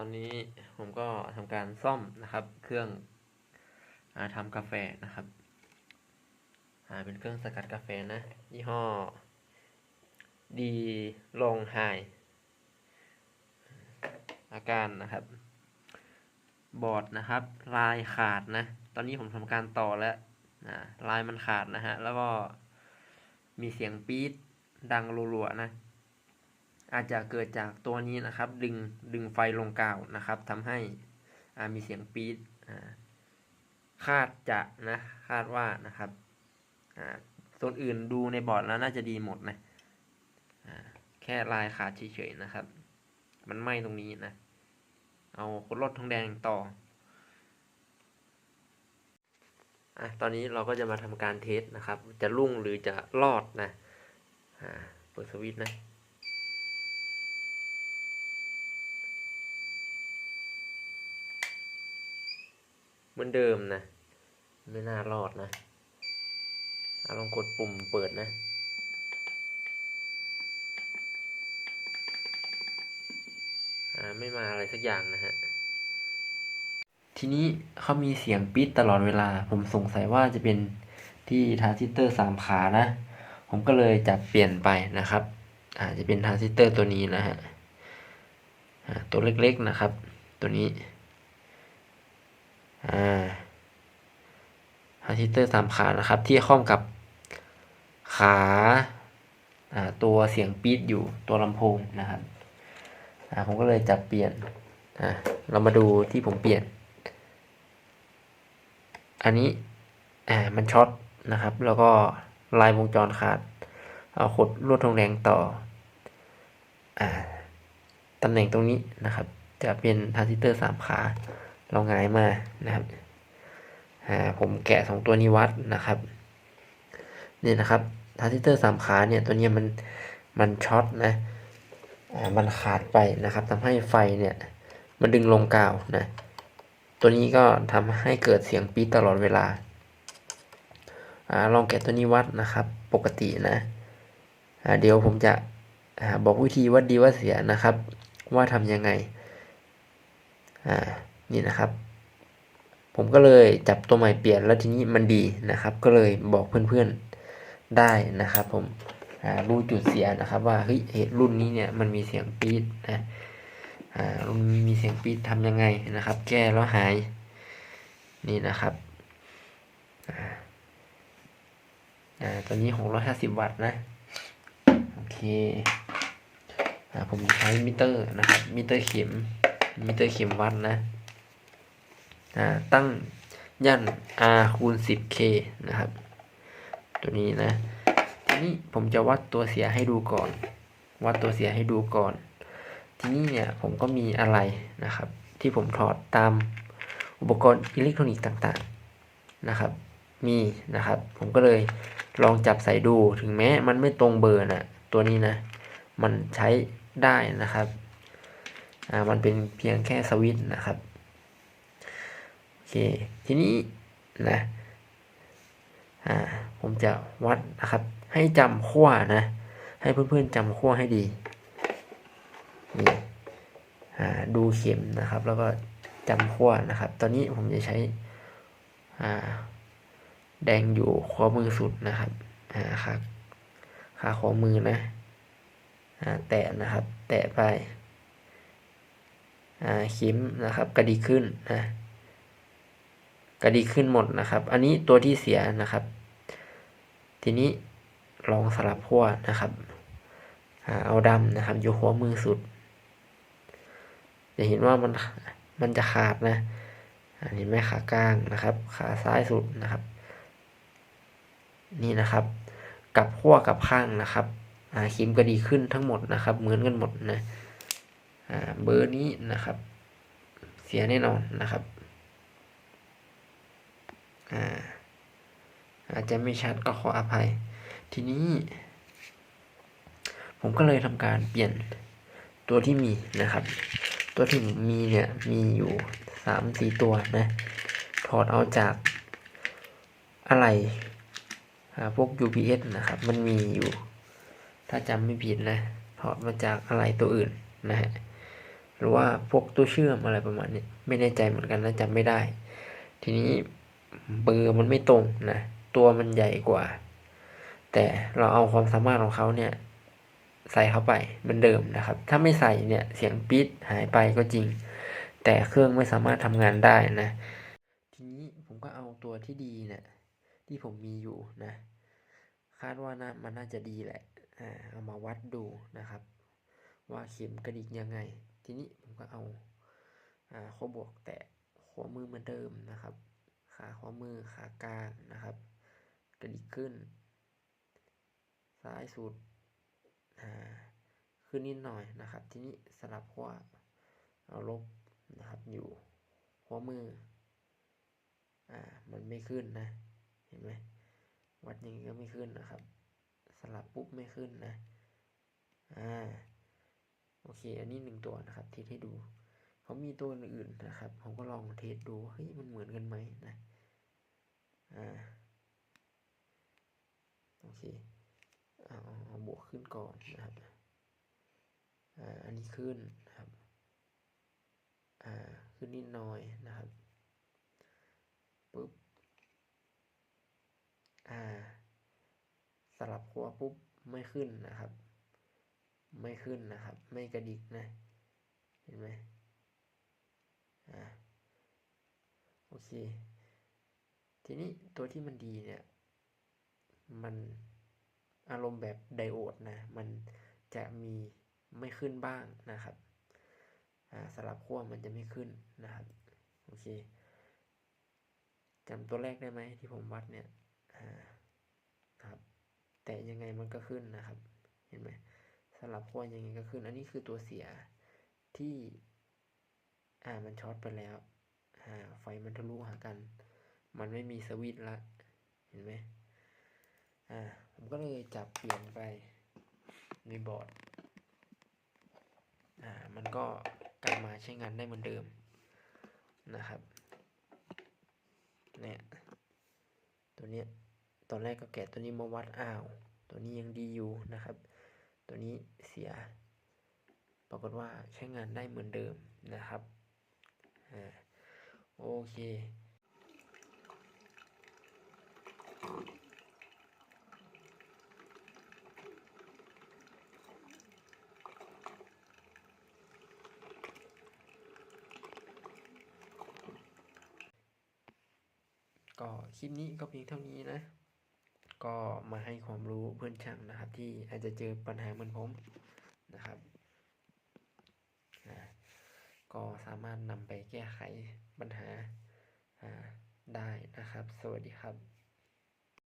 ตอนนี้ผมก็ทำการซ่อมนะครับ เครื่องอาทำกาแฟนะครับอ่าเป็นเครื่องสกัดกาแฟนะ ยี่ห้อ ดีลงไฮอาการนะครับ บอร์ดนะครับ ลายขาดนะ ตอนนี้ผมทำการต่อแล้วลายมันขาดนะฮะ แล้วก็มีเสียงปี๊ดดังรัวๆนะ อาจจะเกิดจากตัวนี้นะครับ ดึงดึงไฟลงกาวนะครับทำให้มีเสียงปี๊ดคาดจะนะคาดว่านะครับส่วนอื่นดูในบอร์ดแล้วน่าจะดีหมดนะแค่ลายขาดเฉยๆนะครับ มันไหม้ตรงนี้นะ เอาขดลดทองแดงต่ออะตอนนี้เราก็จะมาทำการเทสนะครับ จะรุ่งหรือจะรอดนะอ่าเปิดสวิตช์นะ เหมือนเดิมนะ ไม่น่ารอดนะอะลองกดปุ่มเปิดนะ อ่า ไม่มาอะไรสักอย่างนะฮะ ทีนี้เขามีเสียงปี๊ดตลอดเวลา ผมสงสัยว่าจะเป็นที่ทรานซิสเตอร์สามขานะ ผมก็เลยจะเปลี่ยนไปนะครับ อาจจะเป็นทรานซิสเตอร์ตัวนี้นะฮะตัวเล็กๆนะครับ ตัวนี้ อ่ารานซิสเตอร์สามขานะครับ ที่คล้องกับขาตัวเสียงปี๊ดอยู่ตัวลำโพงนะครับอ่าผมก็เลยจะเปลี่ยนเรามาดูที่ผมเปลี่ยน อันนี้มันช็อตนะครับ แล้วก็ลายวงจรขาด เอาขดลวดทองแดงต่ออตำแหน่งตรงนี้นะครับ จะเป็นทรานซิสเตอร์สามขา เราหงายมานะครับผมแกะสองตัวนี้วัดนะครับนี่นะครับทรานซิเตอร์สามขาเนี่ยตัวเนี้ยมันมันช็อตนะอ่ามันขาดไปนะครับทำให้ไฟเนี่ยมันดึงลงกาวนะตัวนี้ก็ทำให้เกิดเสียงปี๊ดตลอดเวลาอ่าลองแกะตัวนี้วัดนะครับ ปกตินะอ่าเดี๋ยวผมจะอ่าบอกวิธีวัดดีวัดเสียนะครับ ว่าทำยังไงอ่า นี่นะครับ ผมก็เลยจับตัวใหม่เปลี่ยนแล้วทีนี้มันดีนะครับ ก็เลยบอกเพื่อนๆได้นะครับ ผมรู้จุดเสียนะครับ ว่าเฮ้ยรุ่นนี้เนี่ยมันมีเสียงปี๊ดนะรุ่นนี้มีเสียงปี๊ดทำยังไงนะครับ แก้แล้วหายนี่นะครับอ่าอ่าตัวนี้หกร้อยห้าสิบวัตต์นะ โอเคอ่าผมใช้มิเตอร์นะครับ มิเตอร์เข็ม มิเตอร์เข็มวัดนะ ตั้งย่น r คูณ 10k นะครับ ตัวนี้นะ ทีนี้ผมจะวัดตัวเสียให้ดูก่อน วัดตัวเสียให้ดูก่อน ทีนี้เนี่ยผมก็มีอะไรนะครับ ที่ผมถอดตามอุปกรณ์อิเล็กทรอนิกส์ต่างๆนะครับ มีนะครับ ผมก็เลยลองจับใส่ดูถึงแม้มันไม่ตรงเบอร์นะตัวนี้นะ มันใช้ได้นะครับ อ่ามันเป็นเพียงแค่สวิตช์นะครับ เค ทีนี้นะอ่าผมจะวัดนะครับ ให้จำขั้วนะ ให้เพื่อนๆจำขั้วให้ดีนี่อ่าดูเข็มนะครับ แล้วก็จำขั้วนะครับ ตอนนี้ผมจะใช้อ่าแดงอยู่ขวามือสุดนะครับอ่าขาขาขวามือนะอ่าแตะนะครับ แตะไปอ่าเข็มนะครับ กระดีขึ้นนะ กระดีขึ้นหมดนะครับ อันนี้ตัวที่เสียนะครับ ทีนี้ลองสลับขั้วนะครับเอาดำนะครับ อยู่หัวมือสุด จะเห็นว่ามันมันจะขาดนะอันนี้ไม่ขากลางนะครับ ขาซ้ายสุดนะครับ นี่นะครับ กับขั้วกับข้างนะครับขีมกระดีขึ้นทั้งหมดนะครับ เหมือนกันหมดนะเบอร์นี้นะครับ เสียแน่นอนนะครับ อ่า อาจจะไม่ชัดก็ขออภัย ทีนี้ ผมก็เลยทำการเปลี่ยนตัวที่มีนะครับ ตัวที่มมีเนี่ยมีอยู่สามสี่ตัวนะ ถอดเอาจากอะไรพวก UPS นะครับ มันมีอยู่ ถ้าจำไม่ผิดนะ ถอดมาจากอะไรตัวอื่นนะฮะหรือว่าพวกตัวเชื่อมอะไรประมาณนี้ไม่แน่ใจเหมือนกันนะจำไม่ได้ ทีนี้เบอร์มันไม่ตรงนะ ตัวมันใหญ่กว่า แต่เราเอาความสามารถของเขาเนี่ย ใส่เข้าไปเหมือนเดิมนะครับ ถ้าไม่ใส่เนี่ยเสียงปี๊ดหายไปก็จริง แต่เครื่องไม่สามารถทำงานได้นะ ทีนี้ผมก็เอาตัวที่ดีเนี่ยที่ผมมีอยู่นะ คาดว่าน่ามันน่าจะดีแหละเอามาวัดดูนะครับ ว่าเข็มกระดิกยังไง ทีนี้ผมก็เอาข้อบวกแตะหัวมือเหมือนเดิมนะครับ ขาหัวมือขากลางนะครับ กระดิกขึ้น ซ้ายสุดขึ้นนิดหน่อยนะครับ ทีนี้สลับขั้วเอาลบนะครับอยู่หัวมือ อ่า มันไม่ขึ้นนะ เห็นไหมวัดยังไงก็ไม่ขึ้นนะครับ สลับปุ๊บไม่ขึ้นนะ อ่า โอเค อันนี้หนึ่งตัวนะครับเทสให้ดู เขามีตัวอื่นนะครับ ผมก็ลองเทสดู เฮ้ย มันเหมือนกันไหมนะ อ่า เคเอาบวกขึ้นก่อนนะครับอันนี้ขึ้นนะครับขึ้นนิดหน่อยนะครับปุ๊บอ่าสลับขั้วปุ๊บไม่ขึ้นนะครับ ไม่ขึ้นนะครับ ไม่กระดิกนะ เห็นไหมอ่าโอเค ทีนี้ตัวที่มันดีเนี่ย มันอารมณ์แบบไดโอดนะ มันจะมีไม่ขึ้นบ้างนะครับอ่าสลับขั้วมันจะไม่ขึ้นนะครับโอเคจำตัวแรกได้ไหมที่ผมวัดเนี่ยครับ แต่ยังไงมันก็ขึ้นนะครับ เห็นไหมสลับขั้วยังไงก็ขึ้น อันนี้คือตัวเสียที่อ่ามันช็อตไปแล้วอ่าไฟมันทะลุหากัน มันไม่มีสวิตช์ละ เห็นไหม อ่าผมก็เลยจับเปลี่ยนไปในบอร์ดอ่ามันก็กลับมาใช้งานได้เหมือนเดิมนะครับเนี่ยตัวเนี้ยตอนแรกก็แกะตัวนี้มาวัดอ้าว ตัวนี้ยังดีอยู่นะครับ ตัวนี้เสีย ปรากฏว่าใช้งานได้เหมือนเดิมนะครับอ่าโอเค ก็คลิปนี้ก็เพียงเท่านี้นะ ก็มาให้ความรู้เพื่อนช่างนะครับ ที่อาจจะเจอปัญหาเหมือนผมนะครับก็สามารถนำไปแก้ไขปัญหาได้นะครับ สวัสดีครับ